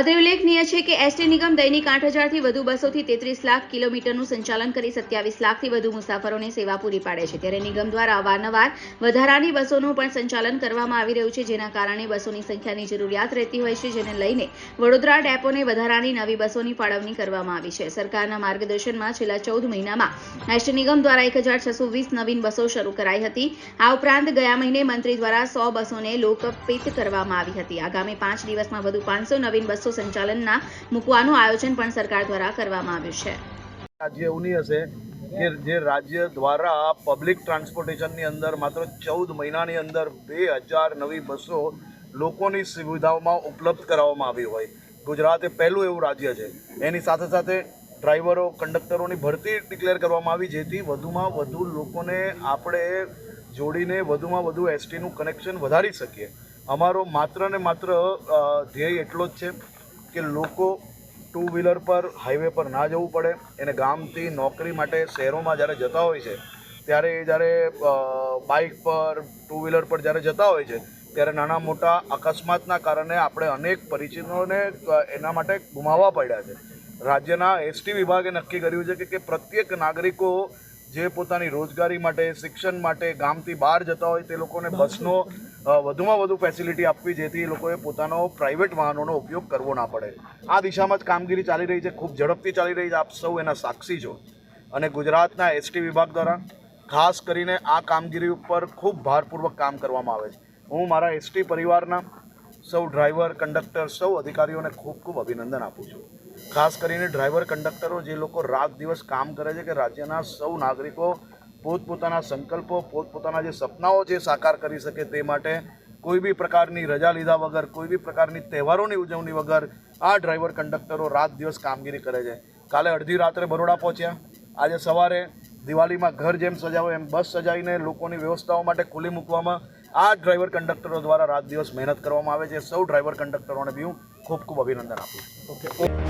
અત્રે ઉલ્લેખનીય છે કે એસટી નિગમ દૈનિક આઠ હજારથી વધુ બસોથી તેત્રીસ લાખ કિલોમીટરનું સંચાલન કરી સત્યાવીસ લાખથી વધુ મુસાફરોને સેવા પૂરી પાડે છે. ત્યારે નિગમ દ્વારા અવારનવાર વધારાની બસોનું પણ સંચાલન કરવામાં આવી રહ્યું છે, જેના કારણે બસોની સંખ્યાની જરૂરિયાત રહેતી હોય છે, જેને લઈને વડોદરા ડેપોને વધારાની નવી બસોની ફાળવણી કરવામાં આવી છે. સરકારના માર્ગદર્શનમાં છેલ્લા ચૌદ મહિનામાં એસટી નિગમ દ્વારા એક હજાર છસો વીસ નવીન બસો શરૂ કરાઈ હતી. આ ઉપરાંત ગયા મહિને મંત્રી દ્વારા સો બસોને લોકપિત કરવામાં આવી હતી. આગામી પાંચ દિવસમાં વધુ પાંચસો નવીન બસો સંચાલનના મૂકવાનું આયોજન પણ સરકાર દ્વારા કરવામાં આવ્યું છે. રાજ્ય એવું નહીં હશે કે જે રાજ્ય દ્વારા પબ્લિક ટ્રાન્સપોર્ટેશનની અંદર માત્ર ચૌદ મહિનાની અંદર બે હજાર નવી બસો લોકોની સુવિધાઓમાં ઉપલબ્ધ કરાવવામાં આવી હોય. ગુજરાત એ પહેલું એવું રાજ્ય છે. એની સાથે સાથે ડ્રાઈવરો, કંડક્ટરોની ભરતી ડિક્લેર કરવામાં આવી જેથી વધુમાં વધુ લોકોને આપણે જોડીને વધુમાં વધુ એસટીનું કનેક્શન વધારી શકીએ. અમારો માત્ર ને માત્ર ધ્યેય એટલો જ છે. કે લોકો ટુ વ્હીલર પર હાઈવે પર ના જવું પડે. એને ગામથી નોકરી માટે શહેરોમાં જ્યારે જતા હોય છે ત્યારે એ જ્યારે બાઇક પર ટુ વ્હીલર પર જ્યારે જતા હોય છે ત્યારે નાના મોટા અકસ્માતના કારણે આપણે અનેક પરિચિતોને એના માટે ગુમાવવા પડ્યા છે. રાજ્યના એસટી વિભાગે નક્કી કર્યું છે કે કે પ્રત્યેક નાગરિકો જે પોતાની રોજગારી માટે શિક્ષણ માટે ગામથી બહાર જતા હોય તે લોકોને બસનો વધુમાં વધુ ફેસિલિટી આપવી જેથી લોકોએ પોતાનો પ્રાઇવેટ વાહનોનો ઉપયોગ કરવો ના પડે. આ દિશામાં જ કામગીરી ચાલી રહી છે, ખૂબ ઝડપથી ચાલી રહી છે. આપ સૌ એના સાક્ષી છો. અને ગુજરાતના એસટી વિભાગ દ્વારા ખાસ કરીને આ કામગીરી ઉપર ખૂબ ભારપૂર્વક કામ કરવામાં આવે છે. હું મારા એસટી પરિવારના સૌ ડ્રાઈવર કંડક્ટર સૌ અધિકારીઓને ખૂબ ખૂબ અભિનંદન આપું છું. ખાસ કરીને ડ્રાઈવર કંડક્ટરો જે લોકો રાત દિવસ કામ કરે છે કે રાજ્યના સૌ નાગરિકો પોતપોતાના સંકલ્પો, પોતપોતાના જે સપનાઓ છે સાકાર કરી શકે તે માટે કોઈ બી પ્રકારની રજા લીધા વગર, કોઈ બી પ્રકારની તહેવારોની ઉજવણી વગર આ ડ્રાઈવર કંડક્ટરો રાત દિવસ કામગીરી કરે છે. કાલે અડધી રાત્રે બરોડા પહોંચ્યા. આજે સવારે દિવાળીમાં ઘર જેમ સજાવો એમ બસ સજાવીને લોકોની વ્યવસ્થાઓ માટે ખુલ્લી મૂકવામાં આ ડ્રાઈવર કંડક્ટરો દ્વારા રાત દિવસ મહેનત કરવામાં આવે છે. સૌ ડ્રાઈવર કંડક્ટરોને બી હું ખૂબ ખૂબ અભિનંદન આપું છું.